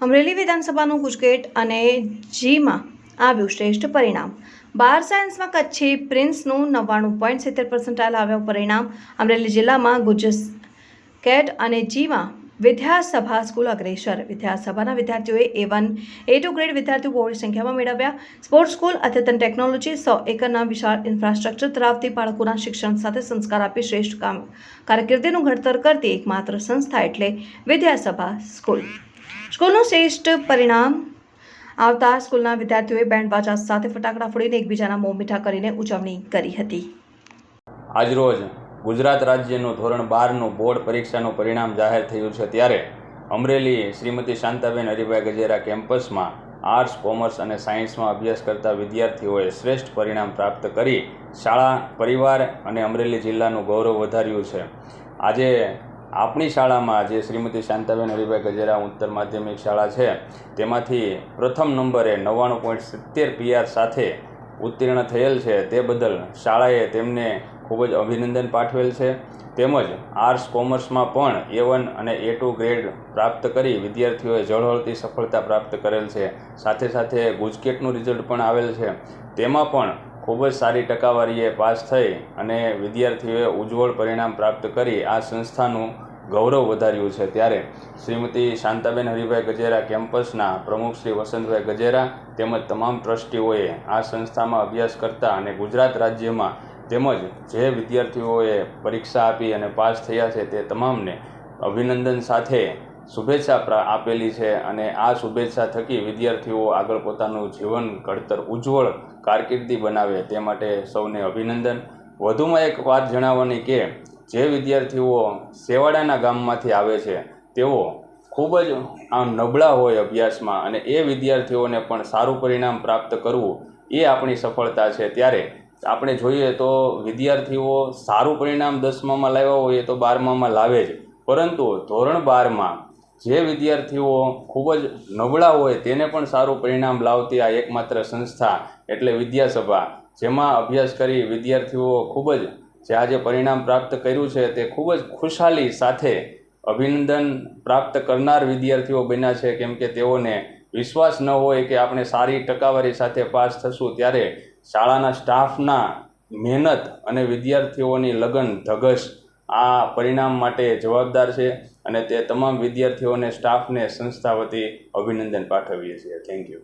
અમરેલી વિધાનસભાનું ગુજકેટ અને જીમાં આવ્યું શ્રેષ્ઠ પરિણામ. બાર સાયન્સમાં કચ્છી પ્રિન્સનું નવ્વાણું પોઈન્ટ સિત્તેર પર્સન્ટાઇલ આવ્યું પરિણામ. અમરેલી જિલ્લામાં ગુજસ કેટ અને જીમાં વિદ્યાસભા સ્કૂલ અગ્રેસર. વિદ્યાસભાના વિદ્યાર્થીઓએ A one A two grade વિદ્યાર્થીઓ બહોળી સંખ્યામાં મેળવ્યા. સ્પોર્ટ્સ સ્કૂલ, અદ્યતન ટેકનોલોજી, સો એકરના વિશાળ ઇન્ફ્રાસ્ટ્રક્ચર ધરાવતી બાળકોના શિક્ષણ સાથે સંસ્કાર આપી શ્રેષ્ઠ કામ કારકિર્દીનું ઘડતર કરતી એકમાત્ર સંસ્થા એટલે વિદ્યાસભા સ્કૂલ. સ્કૂલનું શ્રેષ્ઠ પરિણામ. આવતા સ્કૂલના વિદ્યાર્થીઓએ બેન્ડ બાજા સાથે ફટાકડા ફોડીને એકબીજાના મોં મીઠા કરીને ઉજવણી કરી હતી. આજરોજ ગુજરાત રાજ્યનું ધોરણ બારનું બોર્ડ પરીક્ષાનું પરિણામ જાહેર થયું છે ત્યારે અમરેલી શ્રીમતી શાંતાબેન હરિભાઈ ગજેરા કેમ્પસમાં આર્ટ્સ, કોમર્સ અને સાયન્સમાં અભ્યાસ કરતા વિદ્યાર્થીઓએ શ્રેષ્ઠ પરિણામ પ્રાપ્ત કરી. શાળા, પરિવાર અને અમરેલી જિલ્લાનું ગૌરવ વધાર્યું છે. આજે આપણી શાળામાં જે શ્રીમતી શાંતાબેન હરિભાઈ ગજેરા ઉત્તર માધ્યમિક શાળા છે. તેમાંથી પ્રથમ નંબરે નવ્વાણું પોઈન્ટ સિત્તેર પીઆર સાથે ઉત્તીર્ણ થયેલ છે. તે બદલ શાળાએ તેમને ખૂબ જ અભિનંદન પાઠવેલ છે. તેમજ આર્ટ્સ કોમર્સમાં પણ એ વન અને એ ટુ ગ્રેડ પ્રાપ્ત કરી વિદ્યાર્થીઓએ ઝળહળતી સફળતા પ્રાપ્ત કરેલ છે. સાથે સાથે ગુજકેટનું રિઝલ્ટ પણ આવેલ છે. તેમાં પણ ખૂબ જ સારી ટકાવારીએ પાસ થઈ અને વિદ્યાર્થીઓએ ઉજ્જવળ પરિણામ પ્રાપ્ત કરી આ સંસ્થાનું ગૌરવ વધાર્યું છે. ત્યારે શ્રીમતી શાંતાબેન હરિભાઈ ગજેરા કેમ્પસના પ્રમુખ શ્રી વસંતભાઈ ગજેરા તેમજ તમામ ટ્રસ્ટીઓએ આ સંસ્થામાં અભ્યાસ કરતા અને ગુજરાત રાજ્યમાં તેમજ જે વિદ્યાર્થીઓએ પરીક્ષા આપી અને પાસ થયા છે તે તમામને અભિનંદન સાથે શુભેચ્છા આપેલી છે અને આ શુભેચ્છા થકી વિદ્યાર્થીઓ આગળ પોતાનું જીવન ઘડતર ઉજ્જવળ કારકિર્દી બનાવે તે માટે સૌને અભિનંદન. વધુમાં એક વાત જણાવવાની કે, જે વિદ્યાર્થીઓ સેવાડાના ગામમાંથી આવે છે, તેઓ ખૂબ જ આમ નબળા હોય અભ્યાસમાં અને એ વિદ્યાર્થીઓને પણ સારું પરિણામ પ્રાપ્ત કરવું એ આપણી સફળતા છે. ત્યારે આપણે જોઈએ તો વિદ્યાર્થીઓ સારું પરિણામ દસમામાં લાવ્યા હોય તો બારમામાં લાવે જ, પરંતુ ધોરણ બારમાં જે વિદ્યાર્થીઓ ખૂબ જ નબળા હોય તેને પણ સારું પરિણામ લાવતી આ એકમાત્ર સંસ્થા એટલે વિદ્યાસભા, જેમાં અભ્યાસ કરી વિદ્યાર્થીઓ ખૂબ જ જે આજે પરિણામ પ્રાપ્ત કર્યું છે તે ખૂબ જ ખુશહાલી સાથે અભિનંદન પ્રાપ્ત કરનાર વિદ્યાર્થીઓ બન્યા છે. કેમ કે તેઓને વિશ્વાસ ન હોય કે આપણે સારી ટકાવારી સાથે પાસ થશું, ત્યારે શાળાના સ્ટાફના મહેનત અને વિદ્યાર્થીઓની લગન ધગશ આ પરિણામ માટે જવાબદાર છે અને તે તમામ વિદ્યાર્થીઓને, સ્ટાફને, સંસ્થા વતી અભિનંદન પાઠવીએ છીએ. Thank you